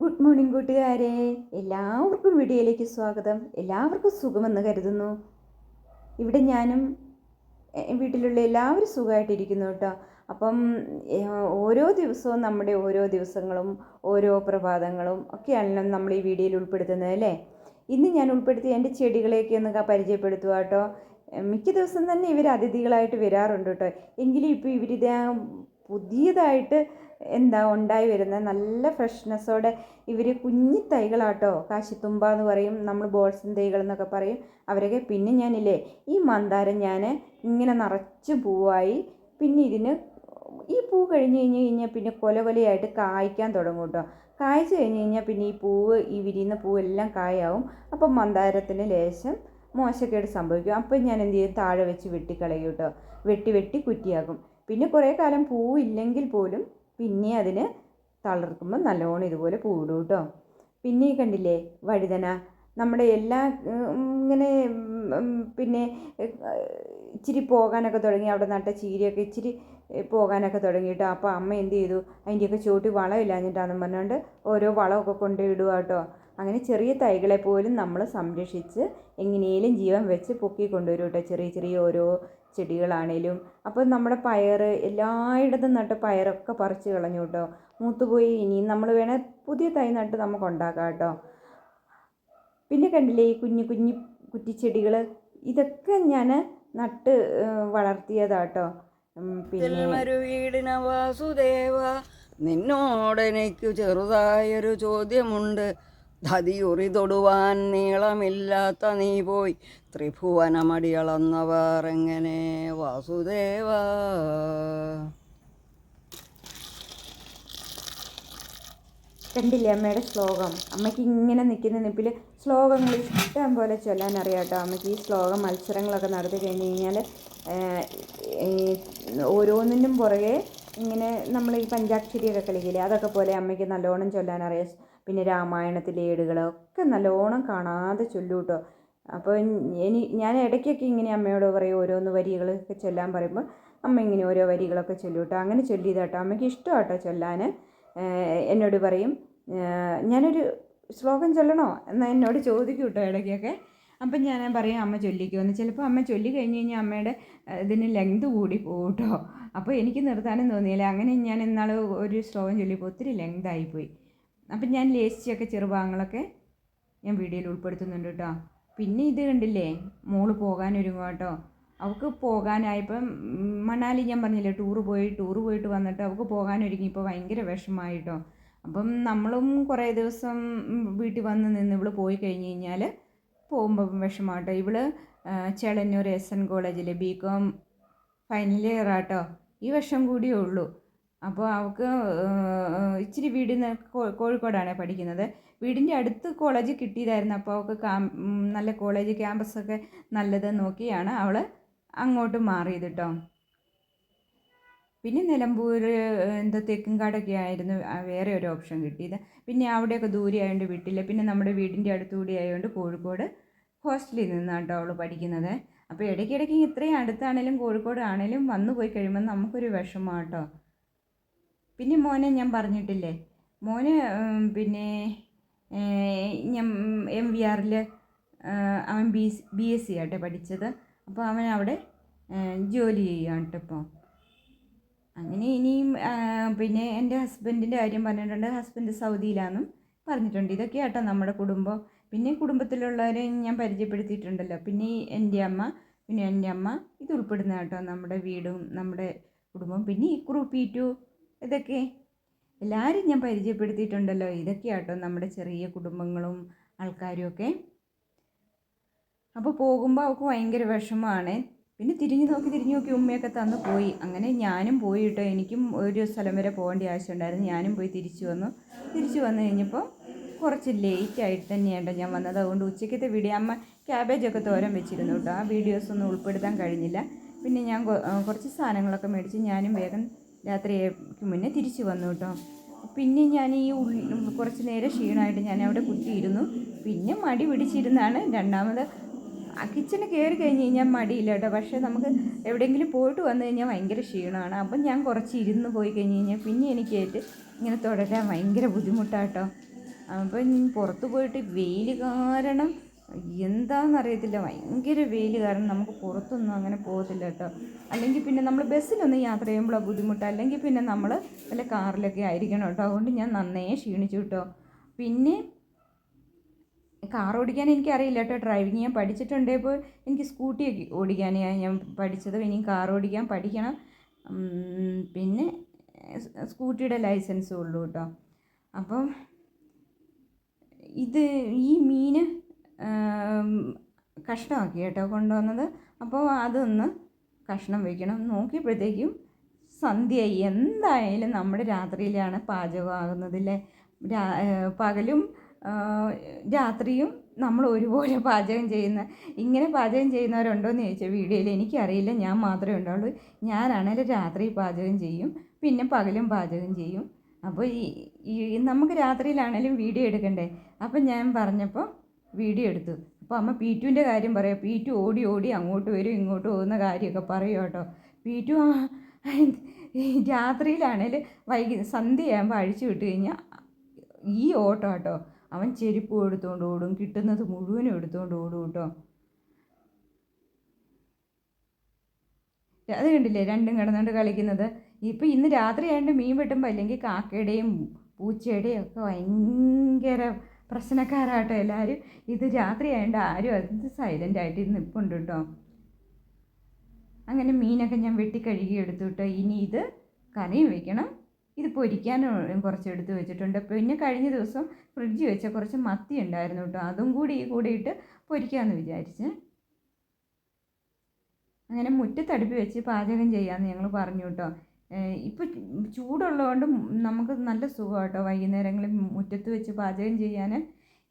Good morning കൂട്ടുകാരെ. എല്ലാവർക്കും വീഡിയോയിലേക്ക് സ്വാഗതം. എല്ലാവർക്കും സുഖമെന്ന് കരുതുന്നു. ഇവിടെ ഞാനും വീട്ടിലുള്ള എല്ലാവരും സുഖമായിട്ടിരിക്കുന്നു കേട്ടോ. അപ്പം ഓരോ ദിവസവും നമ്മുടെ ഓരോ ദിവസങ്ങളും ഓരോ പ്രഭാതങ്ങളും ഒക്കെയാണല്ലോ നമ്മൾ ഈ വീഡിയോയിൽ ഉൾപ്പെടുത്തുന്നത് അല്ലേ? ഇന്ന് ഞാൻ ഉൾപ്പെടുത്തിയ എന്റെ ചെടികളെയൊക്കെ ഒന്ന് പരിചയപ്പെടുത്തുക കേട്ടോ. മിക്ക ദിവസം തന്നെ ഇവർ അതിഥികളായിട്ട് വരാറുണ്ട് കേട്ടോ. എങ്കിലും ഇപ്പോൾ ഇവരിത് പുതിയതായിട്ട് എന്താ ഉണ്ടായി വരുന്ന നല്ല ഫ്രഷ്നെസ്സോടെ ഇവർ കുഞ്ഞി തൈകളാട്ടോ. കാശിത്തുമ്പ എന്ന് പറയും നമ്മൾ ബോൾസൻ തൈകൾ എന്നൊക്കെ പറയും. അവരൊക്കെ പിന്നെ ഞാനില്ലേ ഈ മന്ദാരം ഞാൻ ഇങ്ങനെ നിറച്ച് പൂവായി പിന്നെ ഇതിന് ഈ പൂ കഴിഞ്ഞ് കഴിഞ്ഞ് കഴിഞ്ഞാൽ പിന്നെ കൊല കൊലയായിട്ട് കായ്ക്കാൻ തുടങ്ങും കേട്ടോ. കായ്ച്ചു കഴിഞ്ഞ് കഴിഞ്ഞാൽ പിന്നെ ഈ പൂവ് ഈ വിരിയുന്ന പൂവെല്ലാം കായാവും. അപ്പം മന്ദാരത്തിന് ലേശം മോശക്കേട് സംഭവിക്കും. അപ്പം ഞാൻ എന്ത് ചെയ്യും? താഴെ വെച്ച് വെട്ടിക്കളയും കേട്ടോ. വെട്ടി വെട്ടി കുറ്റിയാക്കും. പിന്നെ കുറേ കാലം പൂവില്ലെങ്കിൽ പോലും പിന്നെ അതിന് തളർക്കുമ്പോൾ നല്ലോണം ഇതുപോലെ പൂവിടും കേട്ടോ പിന്നെ കണ്ടില്ലേ വഴുതന നമ്മുടെ എല്ലാ ഇങ്ങനെ പിന്നെ ഇച്ചിരി പോകാനൊക്കെ തുടങ്ങി അവിടെ നട്ട ചീരയൊക്കെ ഇച്ചിരി പോകാനൊക്കെ തുടങ്ങിയിട്ട് അപ്പോൾ അമ്മ എന്ത് ചെയ്തു? അതിന്റെയൊക്കെ ചോട്ടി വളമില്ലാഞ്ഞിട്ടാണെന്ന് പറഞ്ഞുകൊണ്ട് ഓരോ വളമൊക്കെ കൊണ്ടുപോയിടുക കേട്ടോ അങ്ങനെ ചെറിയ തൈകളെ പോലും നമ്മൾ സംരക്ഷിച്ച് എങ്ങനെയും ജീവൻ വെച്ച് പൊക്കി കൊണ്ടുവരും കേട്ടോ ചെറിയ ചെറിയ ഓരോ ചെടികളാണേലും. അപ്പോൾ നമ്മുടെ പയർ എല്ലായിടത്തും നട്ട് പയറൊക്കെ പറിച്ച് കളഞ്ഞു കേട്ടോ. മൂത്തുപോയി ഇനിയും നമ്മൾ വേണേൽ പുതിയ തൈ നട്ട് നമുക്ക് ഉണ്ടാക്കാം കേട്ടോ. പിന്നെ കണ്ടില്ലേ ഈ കുഞ്ഞു കുഞ്ഞു കുറ്റിച്ചെടികൾ ഇതൊക്കെ ഞാൻ നട്ട് വളർത്തിയതാട്ടോ പിന്നെ വാസുദേവ ചെറുതായൊരു ചോദ്യമുണ്ട്. ധതിയുറി തൊടുവാൻ നീളമില്ലാത്ത നീ പോയി. ത്രിഭുവനമടിയളന്നവർ എങ്ങനെ? വാസുദേവ. കണ്ടില്ലേ അമ്മയുടെ ശ്ലോകം? അമ്മയ്ക്ക് ഇങ്ങനെ നിൽക്കുന്ന നിപ്പിൽ ശ്ലോകങ്ങൾ ഇഷ്ടം പോലെ ചൊല്ലാൻ അറിയാം കേട്ടോ അമ്മയ്ക്ക് ഈ ശ്ലോകം മത്സരങ്ങളൊക്കെ നടത്തി കഴിഞ്ഞ് കഴിഞ്ഞാൽ ഓരോന്നിനും പുറകെ ഇങ്ങനെ നമ്മൾ ഈ പഞ്ചാക്ഷരിയൊക്കെ കളിക്കില്ലേ? അതൊക്കെ പോലെ അമ്മയ്ക്ക് നല്ലോണം ചൊല്ലാൻ അറിയാം പിന്നെ രാമായണത്തിലെ ഏടുകളൊക്കെ നല്ലോണം കാണാതെ ചൊല്ലൂട്ടോ. അപ്പോൾ ഇനി ഞാൻ ഇടയ്ക്കൊക്കെ ഇങ്ങനെ അമ്മയോട് പറയും ഓരോന്ന് വരികളൊക്കെ ചൊല്ലാൻ പറയുമ്പോൾ അമ്മ ഇങ്ങനെ ഓരോ വരികളൊക്കെ ചൊല്ലൂട്ടോ. അങ്ങനെ ചൊല്ലിയതാട്ടോ. അമ്മയ്ക്ക് ഇഷ്ടമാട്ടോ കേട്ടോ ചൊല്ലാൻ എന്നോട് പറയും ഞാനൊരു ശ്ലോകം ചൊല്ലണോ? എന്നാൽ എന്നോട് ചോദിക്കും കേട്ടോ ഇടയ്ക്കൊക്കെ. അപ്പം ഞാൻ പറയും അമ്മ ചൊല്ലിക്കുമെന്ന് ചിലപ്പോൾ അമ്മ ചൊല്ലി കഴിഞ്ഞ് കഴിഞ്ഞാൽ അമ്മയുടെ ഇതിന് ലെങ്ത് കൂടി പോകും കേട്ടോ അപ്പോൾ എനിക്ക് നിർത്താനും തോന്നിയില്ല. അങ്ങനെ ഞാൻ ഇന്നാൾ ഒരു ശ്ലോകം ചൊല്ലിയപ്പോൾ ഒത്തിരി ലെങ്ത് ആയിപ്പോയി അപ്പം ഞാൻ ലേസിച്ചൊക്കെ ചെറുഭാഗങ്ങളൊക്കെ ഞാൻ വീഡിയോയിൽ ഉൾപ്പെടുത്തുന്നുണ്ട് കേട്ടോ പിന്നെ ഇത് കണ്ടില്ലേ മോൾ പോകാനൊരുങ്ങും കേട്ടോ അവൾക്ക് പോകാനായപ്പം മണാലി ഞാൻ പറഞ്ഞില്ലേ ടൂർ പോയി ടൂർ പോയിട്ട് വന്നിട്ട് അവൾക്ക് പോകാനൊരുങ്ങിയപ്പോൾ ഭയങ്കര വിഷമമായിട്ടോ അപ്പം നമ്മളും കുറേ ദിവസം വീട്ടിൽ വന്ന് നിന്ന് ഇവൾ പോയി കഴിഞ്ഞ് കഴിഞ്ഞാൽ പോകുമ്പോൾ വിഷമാട്ടോ. ഇവൾ ചേളന്നൂർ എസ് എൻ കോളേജിൽ ബി കോം ഫൈനൽ ഇയർ ആട്ടോ ഈ വർഷം കൂടിയേ ഉള്ളൂ. അപ്പോൾ അവൾക്ക് ഇച്ചിരി കോ- കോഴിക്കോടാണ് പഠിക്കുന്നത്. വീടിന്റെ അടുത്ത് കോളേജ് കിട്ടിയതായിരുന്നു. അപ്പോൾ അവൾക്ക് നല്ല കോളേജ് ക്യാമ്പസൊക്കെ നല്ലത് നോക്കിയാണ് അവൾ അങ്ങോട്ട് മാറിയത് കേട്ടോ പിന്നെ നിലമ്പൂർ എന്താ തെക്കുംകാടൊക്കെ ആയിരുന്നു വേറെ ഒരു ഓപ്ഷൻ കിട്ടിയത്. പിന്നെ അവിടെയൊക്കെ ദൂരെ ആയതുകൊണ്ട് വിട്ടില്ല. പിന്നെ നമ്മുടെ വീടിന്റെ അടുത്തുകൂടി ആയതുകൊണ്ട് കോഴിക്കോട് ഹോസ്റ്റലിൽ നിന്നാണ് കേട്ടോ അവൾ പഠിക്കുന്നത്. അപ്പോൾ ഇടയ്ക്കിടയ്ക്ക് ഇത്രയും അടുത്താണേലും കോഴിക്കോട് ആണേലും വന്നു പോയി കഴിയുമ്പോൾ നമുക്കൊരു വിഷമമാണ് കേട്ടോ പിന്നെ മോനെ ഞാൻ പറഞ്ഞിട്ടില്ലേ? മോന് പിന്നെ ഞാൻ എം വി ആറിൽ അവൻ ബി ബി എസ് സി ആട്ടെ പഠിച്ചത്. അപ്പോൾ അവൻ അവിടെ ജോലി ചെയ്യുകയാണ് കേട്ടോ അങ്ങനെ ഇനിയും പിന്നെ എന്റെ ഹസ്ബൻഡിന്റെ കാര്യം പറഞ്ഞിട്ടുണ്ട്. ഹസ്ബൻഡ് സൗദിയിലാണെന്നും പറഞ്ഞിട്ടുണ്ട്. ഇതൊക്കെ ആട്ടോ നമ്മുടെ കുടുംബം. പിന്നെ കുടുംബത്തിലുള്ളവരെ ഞാൻ പരിചയപ്പെടുത്തിയിട്ടുണ്ടല്ലോ. പിന്നെ ഈ എന്റെ അമ്മ പിന്നെ എന്റെ അമ്മ ഇത് ഉൾപ്പെടുന്ന കേട്ടോ നമ്മുടെ വീടും നമ്മുടെ കുടുംബം പിന്നെ ഈ ഗ്രൂപ്പീറ്റു ഇതൊക്കെ എല്ലാവരും ഞാൻ പരിചയപ്പെടുത്തിയിട്ടുണ്ടല്ലോ. ഇതൊക്കെയാട്ടോ നമ്മുടെ ചെറിയ കുടുംബങ്ങളും ആൾക്കാരും ഒക്കെ അപ്പോൾ പോകുമ്പോൾ അവൾക്ക് ഭയങ്കര വിഷമമാണ്. പിന്നെ തിരിഞ്ഞു നോക്കി തിരിഞ്ഞു നോക്കി ഉമ്മയൊക്കെ തന്നു പോയി. അങ്ങനെ ഞാനും പോയി കേട്ടോ. എനിക്കും ഒരു സ്ഥലം വരെ പോകേണ്ട ആവശ്യമുണ്ടായിരുന്നു. ഞാനും പോയി തിരിച്ചു വന്നു. തിരിച്ചു വന്നു കഴിഞ്ഞപ്പോൾ കുറച്ച് ലേറ്റ് ആയിട്ട് തന്നെയാണ് ഞാൻ വന്നത്. അതുകൊണ്ട് ഉച്ചയ്ക്കത്തെ വീഡിയോ അമ്മ ക്യാബേജൊക്കെ തോരൻ വെച്ചിരുന്നു കേട്ടോ. ആ വീഡിയോസ് ഒന്നും ഉൾപ്പെടുത്താൻ കഴിഞ്ഞില്ല. പിന്നെ ഞാൻ കുറച്ച് സാധനങ്ങളൊക്കെ മേടിച്ച് ഞാനും വേഗം രാത്രിക്ക് മുന്നേ തിരിച്ചു വന്നു കേട്ടോ. പിന്നെ ഞാൻ ഈ ഉള്ളി കുറച്ച് നേരം ക്ഷീണമായിട്ട് ഞാൻ അവിടെ കുത്തിയിരുന്നു. പിന്നെ മടി പിടിച്ചിരുന്നാണ് രണ്ടാമത്. ആ കിച്ചണിൽ കയറി കഴിഞ്ഞ് കഴിഞ്ഞാൽ മടിയില്ല കേട്ടോ. പക്ഷേ നമുക്ക് എവിടെയെങ്കിലും പോയിട്ട് വന്നു കഴിഞ്ഞാൽ ഭയങ്കര ക്ഷീണമാണ്. അപ്പം ഞാൻ കുറച്ച് ഇരുന്ന് പോയി കഴിഞ്ഞ് കഴിഞ്ഞാൽ പിന്നെ എനിക്കായിട്ട് ഇങ്ങനെ തുടരാൻ ഭയങ്കര ബുദ്ധിമുട്ടാട്ടോ അപ്പം പുറത്ത് പോയിട്ട് വെയിൽ കാരണം എന്താണെന്നറിയത്തില്ല ഭയങ്കര വെയിൽ കാരണം നമുക്ക് പുറത്തൊന്നും അങ്ങനെ പോകത്തില്ല കേട്ടോ. അല്ലെങ്കിൽ പിന്നെ നമ്മൾ ബസ്സിലൊന്നും യാത്ര ചെയ്യുമ്പോഴാണ് ബുദ്ധിമുട്ട്. അല്ലെങ്കിൽ പിന്നെ നമ്മൾ വല്ല കാറിലൊക്കെ ആയിരിക്കണം കേട്ടോ. അതുകൊണ്ട് ഞാൻ നന്നേ ക്ഷീണിച്ചു കേട്ടോ. പിന്നെ കാർ ഓടിക്കാൻ എനിക്ക് അറിയില്ല കേട്ടോ. ഡ്രൈവിങ് ഞാൻ പഠിച്ചിട്ടുണ്ട്. ഇപ്പോൾ എനിക്ക് സ്കൂട്ടി ഓടിക്കാൻ ഞാൻ പഠിച്ചത്. ഇനിയും കാർ ഓടിക്കാൻ പഠിക്കണം പിന്നെ സ്കൂട്ടിയുടെ ലൈസൻസും ഉള്ളൂ കേട്ടോ. അപ്പം ഇത് ഈ മീൻ കഷ്ണമാക്കി കേട്ടോ കൊണ്ടുവന്നത്. അപ്പോൾ അതൊന്ന് കഷ്ണം വയ്ക്കണം നോക്കിയപ്പോഴത്തേക്കും സന്ധ്യയായി എന്തായാലും നമ്മുടെ രാത്രിയിലാണ് പാചകമാകുന്നതില്ലേ പകലും രാത്രിയും നമ്മൾ ഒരുപോലെ പാചകം ചെയ്യുന്ന ഇങ്ങനെ പാചകം ചെയ്യുന്നവരുണ്ടോയെന്ന് ചോദിച്ചാൽ വീഡിയോയിൽ എനിക്കറിയില്ല. ഞാൻ മാത്രമേ ഉണ്ടാവുള്ളൂ. ഞാനാണെങ്കിൽ രാത്രി പാചകം ചെയ്യും. പിന്നെ പകലും പാചകം ചെയ്യും. അപ്പോൾ ഈ നമുക്ക് രാത്രിയിലാണേലും വീഡിയോ എടുക്കണ്ടേ? അപ്പം ഞാൻ പറഞ്ഞപ്പോൾ വീഡിയോ എടുത്തു. അപ്പോൾ അമ്മ പി ടുവിന്റെ കാര്യം പറയാം. പി ടു ഓടി ഓടി അങ്ങോട്ട് വരും ഇങ്ങോട്ട് പോകുന്ന കാര്യമൊക്കെ പറയും കേട്ടോ. പി ടു രാത്രിയിലാണേൽ വൈകി സന്ധ്യയാകുമ്പോൾ അഴിച്ചു വിട്ട് കഴിഞ്ഞാൽ ഈ ഓട്ടം കേട്ടോ. അവൻ ചെരുപ്പ് എടുത്തുകൊണ്ട് ഓടും കിട്ടുന്നത് മുഴുവനും എടുത്തുകൊണ്ട് ഓടും കേട്ടോ. അത് കണ്ടില്ലേ? രണ്ടും കിടന്നുകൊണ്ട് കളിക്കുന്നത്. ഇപ്പം ഇന്ന് രാത്രി ആയതുകൊണ്ട് മീൻ വെട്ടുമ്പോൾ അല്ലെങ്കിൽ കാക്കയുടെയും പൂച്ചയുടെയും ഒക്കെ ഭയങ്കര പ്രശ്നക്കാരാട്ടോ എല്ലാവരും ഇത് രാത്രി ആയതുകൊണ്ട് ആരും അത് സൈലന്റ് ആയിട്ട് ഇന്ന് ഉണ്ട് കേട്ടോ അങ്ങനെ മീനൊക്കെ ഞാൻ വെട്ടി കഴുകി എടുത്തു കേട്ടോ ഇനി ഇത് കറിയും വെക്കണം. ഇത് പൊരിക്കാനും കുറച്ച് എടുത്ത് വെച്ചിട്ടുണ്ട്. പിന്നെ കഴിഞ്ഞ ദിവസം ഫ്രിഡ്ജ് വെച്ച കുറച്ച് മത്തി ഉണ്ടായിരുന്നു കേട്ടോ അതും കൂടി ഈ കൂടിയിട്ട് പൊരിക്കാമെന്ന് വിചാരിച്ച്. അങ്ങനെ മുറ്റത്തടുപ്പി വെച്ച് പാചകം ചെയ്യാമെന്ന് ഞങ്ങൾ പറഞ്ഞു കേട്ടോ ഇപ്പോൾ ചൂടുള്ളതുകൊണ്ട് നമുക്ക് നല്ല സുഖം കേട്ടോ വൈകുന്നേരങ്ങളിൽ മുറ്റത്ത് വെച്ച് പാചകം ചെയ്യാൻ.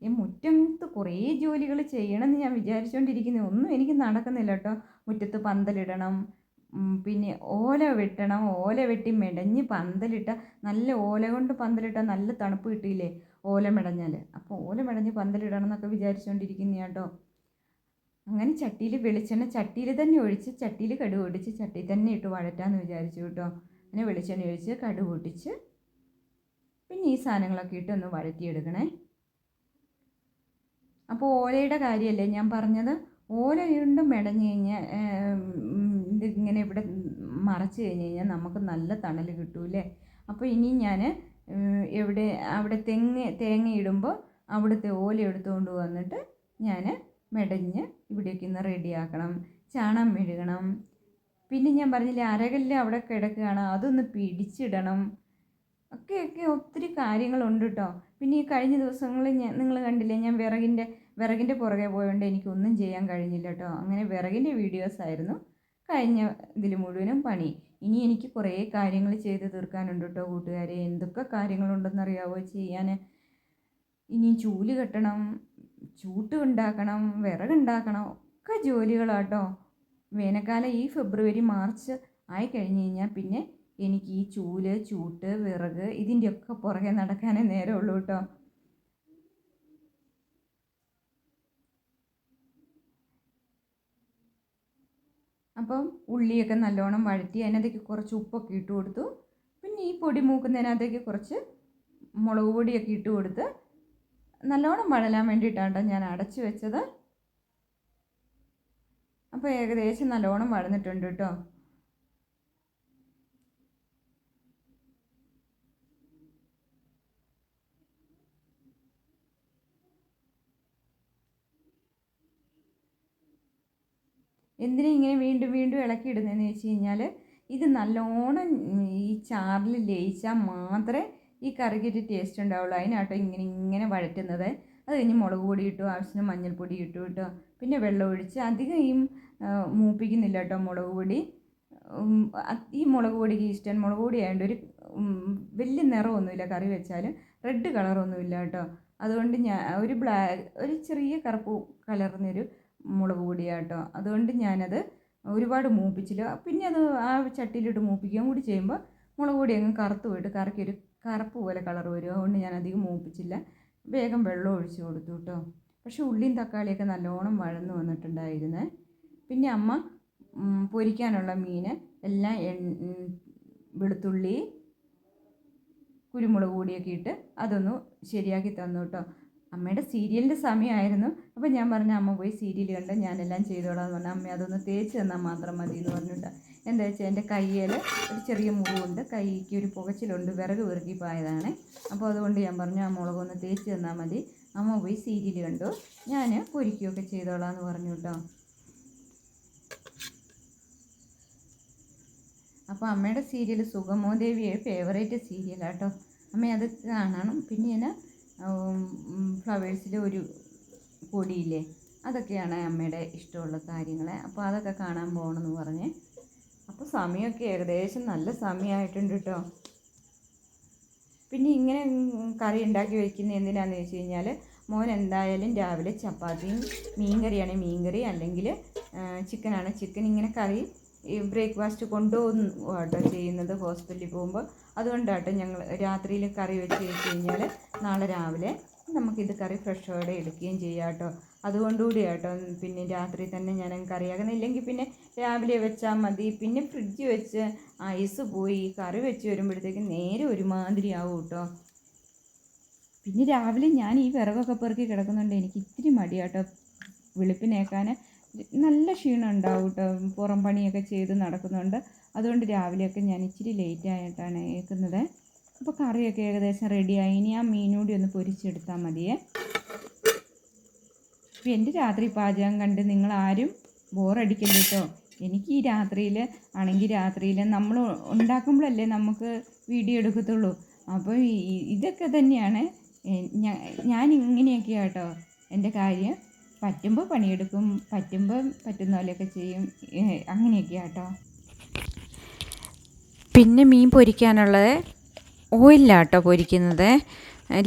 ഈ മുറ്റത്ത് കുറേ ജോലികൾ ചെയ്യണമെന്ന് ഞാൻ വിചാരിച്ചുകൊണ്ടിരിക്കുന്നത് ഒന്നും എനിക്ക് നടക്കുന്നില്ല കേട്ടോ. മുറ്റത്ത് പന്തലിടണം. പിന്നെ ഓല വെട്ടണം. ഓല വെട്ടി മെടഞ്ഞ് പന്തലിട്ട നല്ല ഓല കൊണ്ട് പന്തലിട്ട നല്ല തണുപ്പ് കിട്ടിയില്ലേ? ഓല മെടഞ്ഞാൽ അപ്പോൾ ഓല മെടഞ്ഞ് പന്തലിടണം എന്നൊക്കെ വിചാരിച്ചുകൊണ്ടിരിക്കുന്ന കേട്ടോ. അങ്ങനെ ചട്ടിയിൽ വെളിച്ചെണ്ണ ചട്ടിയിൽ തന്നെ ഒഴിച്ച് ചട്ടിയിൽ കടുക് ഒടിച്ച് ചട്ടിയിൽ തന്നെ ഇട്ട് വഴറ്റാമെന്ന് വിചാരിച്ചു കേട്ടോ. അങ്ങനെ വെളിച്ചെണ്ണ ഒഴിച്ച് കടുക് പൊട്ടിച്ച് പിന്നെ ഈ സാധനങ്ങളൊക്കെ ഇട്ട് ഒന്ന് വഴറ്റിയെടുക്കണേ അപ്പോൾ ഓലയുടെ കാര്യമല്ലേ ഞാൻ പറഞ്ഞത്? ഓല വീണ്ടും മെടഞ്ഞു കഴിഞ്ഞാൽ ഇതിങ്ങനെ ഇവിടെ മറച്ച് കഴിഞ്ഞ് കഴിഞ്ഞാൽ നമുക്ക് നല്ല തണൽ കിട്ടൂലേ അപ്പോൾ ഇനി ഞാൻ എവിടെ അവിടെ തെങ്ങ് തേങ്ങ ഇടുമ്പോൾ അവിടുത്തെ ഓല എടുത്തുകൊണ്ട് വന്നിട്ട് ഞാൻ മെടഞ്ഞ് ഇവിടേക്ക് ഇന്ന് റെഡിയാക്കണം. ചാണം മെഴുകണം. പിന്നെ ഞാൻ പറഞ്ഞില്ലേ അരകല്ല് അവിടെ കിടക്കുകയാണ് അതൊന്ന് പിടിച്ചിടണം. ഒക്കെ ഒക്കെ ഒത്തിരി കാര്യങ്ങളുണ്ട് കേട്ടോ പിന്നെ ഈ കഴിഞ്ഞ ദിവസങ്ങളിൽ ഞാൻ നിങ്ങൾ കണ്ടില്ലേ ഞാൻ വിറകിന്റെ വിറകിന്റെ പുറകെ പോയതുകൊണ്ട് എനിക്കൊന്നും ചെയ്യാൻ കഴിഞ്ഞില്ല കേട്ടോ അങ്ങനെ വിറകിന്റെ വീഡിയോസ് ആയിരുന്നു കഴിഞ്ഞ ഇതിൽ മുഴുവനും പണി. ഇനി എനിക്ക് കുറേ കാര്യങ്ങൾ ചെയ്ത് തീർക്കാനുണ്ട് കേട്ടോ കൂട്ടുകാരെ. എന്തൊക്കെ കാര്യങ്ങളുണ്ടെന്നറിയാവോ? ചെയ്യാൻ ഇനി ചൂൽ കെട്ടണം ചൂട്ട് ഉണ്ടാക്കണം വിറകുണ്ടാക്കണം ഒക്കെ ജോലികളാട്ടോ വേനൽക്കാലം ഈ ഫെബ്രുവരി മാർച്ച് ആയി കഴിഞ്ഞ് കഴിഞ്ഞാൽ പിന്നെ എനിക്ക് ഈ ചൂൽ ചൂട്ട് വിറക് ഇതിന്റെയൊക്കെ പുറകെ നടക്കാനേ നേരമുള്ളൂ കേട്ടോ. അപ്പം ഉള്ളിയൊക്കെ നല്ലോണം വഴറ്റി അതിനകത്തേക്ക് കുറച്ച് ഉപ്പൊക്കെ ഇട്ട് കൊടുത്തു. പിന്നെ ഈ പൊടി മൂക്കുന്നതിനകത്തേക്ക് കുറച്ച് മുളക് പൊടിയൊക്കെ ഇട്ട് കൊടുത്ത് നല്ലോണം വഴലാൻ വേണ്ടിയിട്ടാണ് ഞാൻ അടച്ചു വെച്ചത്. അപ്പോൾ ഏകദേശം നല്ലോണം വളർന്നിട്ടുണ്ട് കേട്ടോ. എന്തിനാ ഇങ്ങനെ വീണ്ടും വീണ്ടും ഇളക്കി ഇടുന്നതെന്ന് വെച്ച് കഴിഞ്ഞാൽ ഇത് നല്ലോണം ഈ ചാറിൽ ലയിച്ചാൽ മാത്രമേ ഈ കറിക്കൊരു ടേസ്റ്റ് ഉണ്ടാവുള്ളൂ. അതിനാട്ടോ ഇങ്ങനെ ഇങ്ങനെ വഴറ്റുന്നത്. അത് കഴിഞ്ഞ് മുളക് പൊടി ഇട്ടു ആവശ്യത്തിന് മഞ്ഞൾപ്പൊടി ഇട്ടു കേട്ടോ. പിന്നെ വെള്ളം ഒഴിച്ച് അധികം ഈ മൂപ്പിക്കുന്നില്ല കേട്ടോ മുളക് പൊടി. ഈ മുളക് പൊടിക്ക് ഈസ്റ്റൻ മുളക് പൊടി ആയതുകൊണ്ട് ഒരു വലിയ നിറമൊന്നുമില്ല കറി വെച്ചാലും. റെഡ് കളറൊന്നുമില്ല കേട്ടോ. അതുകൊണ്ട് ഞാൻ ഒരു ബ്ലാക്ക് ഒരു ചെറിയ കറുപ്പ് കലർന്നൊരു മുളക് പൊടിയാണ് കേട്ടോ. അതുകൊണ്ട് ഞാനത് ഒരുപാട് മൂപ്പിച്ചില്ല. പിന്നെ അത് ആ ചട്ടിയിലിട്ട് മൂപ്പിക്കുകയും കൂടി ചെയ്യുമ്പോൾ മുളക് പൊടി അങ്ങ് കറുത്ത് പോയിട്ട് കറിക്ക് ഒരു കറുപ്പ് പോലെ കളർ വരും. അതുകൊണ്ട് ഞാൻ അധികം മൂപ്പിച്ചില്ല. വേഗം വെള്ളം ഒഴിച്ചു കൊടുത്തു കേട്ടോ. പക്ഷേ ഉള്ളിയും തക്കാളിയൊക്കെ നല്ലോണം വഴന്നു വന്നിട്ടുണ്ടായിരുന്നേ. പിന്നെ അമ്മ പൊരിക്കാനുള്ള മീൻ എല്ലാം വെളുത്തുള്ളി കുരുമുളക് പൊടിയൊക്കെ ഇട്ട് അതൊന്ന് ശരിയാക്കി തന്നു കേട്ടോ. അമ്മയുടെ സീരിയലിന്റെ സമയമായിരുന്നു. അപ്പോൾ ഞാൻ പറഞ്ഞു അമ്മ പോയി സീരിയൽ കണ്ട് ഞാനെല്ലാം ചെയ്തോളാം എന്ന് പറഞ്ഞു അമ്മ അതൊന്ന് തേച്ച് തന്നാൽ മാത്രം മതി എന്ന് പറഞ്ഞിട്ട്. എന്താ വെച്ചാൽ എന്റെ കയ്യിൽ ഒരു ചെറിയ മുറിവുണ്ട്. കൈക്ക് ഒരു പുകച്ചിലുണ്ട് വിറക് വിറുകി പോയതാണ്. അപ്പോൾ അതുകൊണ്ട് ഞാൻ പറഞ്ഞു ആ മുളകൊന്ന് തേച്ച് തന്നാൽ മതി. അമ്മ പോയി സീരിയൽ കണ്ടു. ഞാൻ പൊരിക്കുകയൊക്കെ ചെയ്തോളാം എന്ന് പറഞ്ഞു കേട്ടോ അപ്പോൾ അമ്മയുടെ സീരിയൽ സുഗമോദേവിയെ ഫേവറേറ്റ് സീരിയലാട്ടോ. അമ്മ അത് കാണണം. പിന്നെ ഞാൻ ഫ്ലവേഴ്സിൽ ഒരു കൊടിയില്ലേ അതൊക്കെയാണ് അമ്മയുടെ ഇഷ്ടമുള്ള കാര്യങ്ങൾ അപ്പോൾ അതൊക്കെ കാണാൻ പോകണമെന്ന് പറഞ്ഞ്. അപ്പോൾ സമയമൊക്കെ ഏകദേശം നല്ല സമയമായിട്ടുണ്ട് കേട്ടോ പിന്നെ ഇങ്ങനെ കറി ഉണ്ടാക്കി വയ്ക്കുന്ന എന്തിനാന്ന് വെച്ച് കഴിഞ്ഞാൽ മോൻ എന്തായാലും രാവിലെ ചപ്പാത്തിയും മീൻ മീൻകറി മീൻ കറി അല്ലെങ്കിൽ ചിക്കനാണ്. ചിക്കൻ ഇങ്ങനെ കറി ഈ ബ്രേക്ക്ഫാസ്റ്റ് കൊണ്ടുപോകുന്നു കേട്ടോ ചെയ്യുന്നത് ഹോസ്പിറ്റലിൽ പോകുമ്പോൾ അതുകൊണ്ടാട്ടോ ഞങ്ങൾ രാത്രിയിൽ കറി വെച്ച് കഴിഞ്ഞാൽ നാളെ രാവിലെ നമുക്കിത് കറി ഫ്രഷോടെ എടുക്കുകയും ചെയ്യാം കേട്ടോ അതുകൊണ്ടുകൂടി കേട്ടോ പിന്നെ രാത്രി തന്നെ ഞാൻ കറിയാക്കുന്നത് ഇല്ലെങ്കിൽ പിന്നെ രാവിലെ വെച്ചാൽ മതി. പിന്നെ ഫ്രിഡ്ജ് വെച്ച് ഐസ് പോയി കറി വെച്ച് വരുമ്പോഴത്തേക്ക് നേരെ ഒരുമാതിരി ആവും കേട്ടോ പിന്നെ രാവിലെ ഞാൻ ഈ വിറകൊക്കെ പെറുക്കി കിടക്കുന്നുണ്ട്. എനിക്ക് ഇത്തിരി മടിയാട്ടോ. വെളുപ്പിനേക്കാൻ നല്ല ക്ഷീണം ഉണ്ടാവും കേട്ടോ പുറം പണിയൊക്കെ ചെയ്ത് നടക്കുന്നുണ്ട്. അതുകൊണ്ട് രാവിലെയൊക്കെ ഞാൻ ഇച്ചിരി ലേറ്റ് ആയിട്ടാണ് ഏൽക്കുന്നത്. അപ്പോൾ കറിയൊക്കെ ഏകദേശം റെഡിയായി ഇനി ആ മീനൂടി ഒന്ന് പൊരിച്ചെടുത്താൽ മതിയേ. അപ്പോൾ എന്റെ രാത്രി പാചകം കണ്ട് നിങ്ങൾ ആരും ബോറടിക്കരുത് കേട്ടോ എനിക്ക് ഈ രാത്രിയിൽ ആണെങ്കിൽ രാത്രിയിൽ നമ്മൾ ഉണ്ടാക്കുമ്പോഴല്ലേ നമുക്ക് വീഡിയോ എടുക്കത്തുള്ളൂ. അപ്പോൾ ഇതൊക്കെ തന്നെയാണ് ഞാൻ ഇങ്ങനെയൊക്കെ കേട്ടോ എന്റെ കാര്യം. പറ്റുമ്പോൾ പണിയെടുക്കും പറ്റുമ്പോൾ പറ്റുന്ന പോലെയൊക്കെ ചെയ്യും അങ്ങനെയൊക്കെയാട്ടോ കേട്ടോ പിന്നെ മീൻ പൊരിക്കാനുള്ളത് ഓയിലാട്ടോ പൊരിക്കുന്നത്.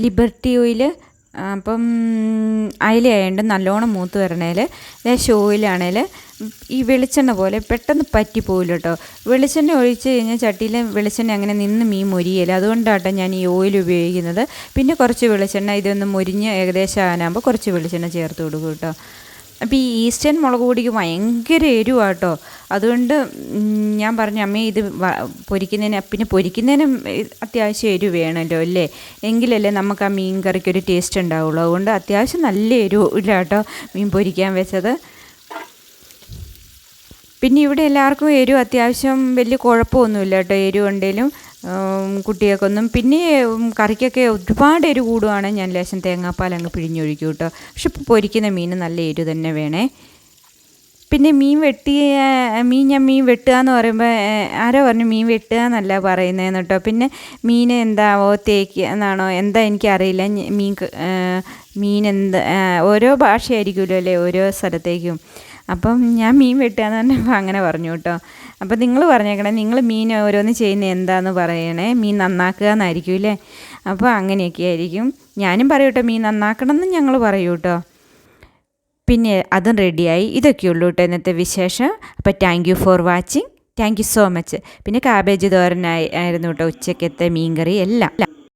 ലിബർട്ടി ഓയിൽ അപ്പം അയിലയായതുകൊണ്ട് നല്ലോണം മൂത്ത് വരണേൽ ലേശം ഓയിലാണേൽ ഈ വെളിച്ചെണ്ണ പോലെ പെട്ടെന്ന് പറ്റി പോകില്ല കേട്ടോ വെളിച്ചെണ്ണ ഒഴിച്ച് കഴിഞ്ഞാൽ ചട്ടിയിൽ വെളിച്ചെണ്ണ അങ്ങനെ നിന്ന് മീൻ മൊരിയില്ല അതുകൊണ്ടാട്ടോ ഞാൻ ഈ ഓയിൽ ഉപയോഗിക്കുന്നത്. പിന്നെ കുറച്ച് വെളിച്ചെണ്ണ ഇതൊന്ന് മൊരിഞ്ഞ് ഏകദേശം ആകാനാകുമ്പോൾ കുറച്ച് വെളിച്ചെണ്ണ ചേർത്ത് കൊടുക്കും കേട്ടോ. അപ്പോൾ ഈ ഈസ്റ്റേൺ മുളക് പൊടിക്ക് ഭയങ്കര എരിവാട്ടോ. അതുകൊണ്ട് ഞാൻ പറഞ്ഞു അമ്മേ ഇത് പൊരിക്കുന്നതിന് പിന്നെ പൊരിക്കുന്നതിനും അത്യാവശ്യം എരിവ് വേണമല്ലോ അല്ലേ? എങ്കിലല്ലേ നമുക്ക് ആ മീൻ കറിക്ക് ഒരു ടേസ്റ്റ് ഉണ്ടാവുള്ളൂ. അതുകൊണ്ട് അത്യാവശ്യം നല്ല എരിവ് ഇല്ല കേട്ടോ മീൻ പൊരിക്കാൻ വെച്ചത്. പിന്നെ ഇവിടെ എല്ലാവർക്കും എരിവ് അത്യാവശ്യം വലിയ കുഴപ്പമൊന്നുമില്ല കേട്ടോ എരിവ് ഉണ്ടെങ്കിലും കുട്ടികൾക്കൊന്നും പിന്നെ കറിക്കൊക്കെ ഒരുപാട് എരി കൂടുവാണെങ്കിൽ ഞാൻ ലേശം തേങ്ങാപ്പാൽ അങ്ങ് പിഴിഞ്ഞൊഴിക്കും കേട്ടോ. പക്ഷെ പൊരിക്കുന്ന മീൻ നല്ല എരി തന്നെ വേണേ. പിന്നെ മീൻ വെട്ടിയ മീൻ ഞാൻ മീൻ വെട്ടുക എന്ന് പറയുമ്പോൾ ആരോ പറഞ്ഞു മീൻ വെട്ടുക എന്നല്ല പറയുന്നതെന്ന് കേട്ടോ. പിന്നെ മീൻ എന്താവോ തേക്കുക എന്നാണോ എന്താ എനിക്കറിയില്ല. മീൻ മീൻ എന്ത് ഓരോ ഭാഷയായിരിക്കുമല്ലോ അല്ലേ ഓരോ സ്ഥലത്തേക്കും. അപ്പം ഞാൻ മീൻ വെട്ടുകയെന്ന് പറഞ്ഞപ്പോൾ അങ്ങനെ പറഞ്ഞു കേട്ടോ. അപ്പം നിങ്ങൾ പറഞ്ഞേക്കണേ നിങ്ങൾ മീൻ ഓരോന്ന് ചെയ്യുന്ന എന്താന്ന് പറയണേ മീൻ നന്നാക്കുക എന്നായിരിക്കും ഇല്ലേ അപ്പോൾ അങ്ങനെയൊക്കെ ആയിരിക്കും. ഞാനും പറയും കേട്ടോ മീൻ നന്നാക്കണം എന്ന് ഞങ്ങൾ പറയൂ കേട്ടോ. പിന്നെ അതും റെഡിയായി. ഇതൊക്കെയുള്ളൂ കേട്ടോ ഇന്നത്തെ വിശേഷം. അപ്പോൾ thank you for watching thank you so much പിന്നെ കാബേജ് തോരനായി ആയിരുന്നു കേട്ടോ ഉച്ചക്കത്തെ മീൻകറി എല്ലാം.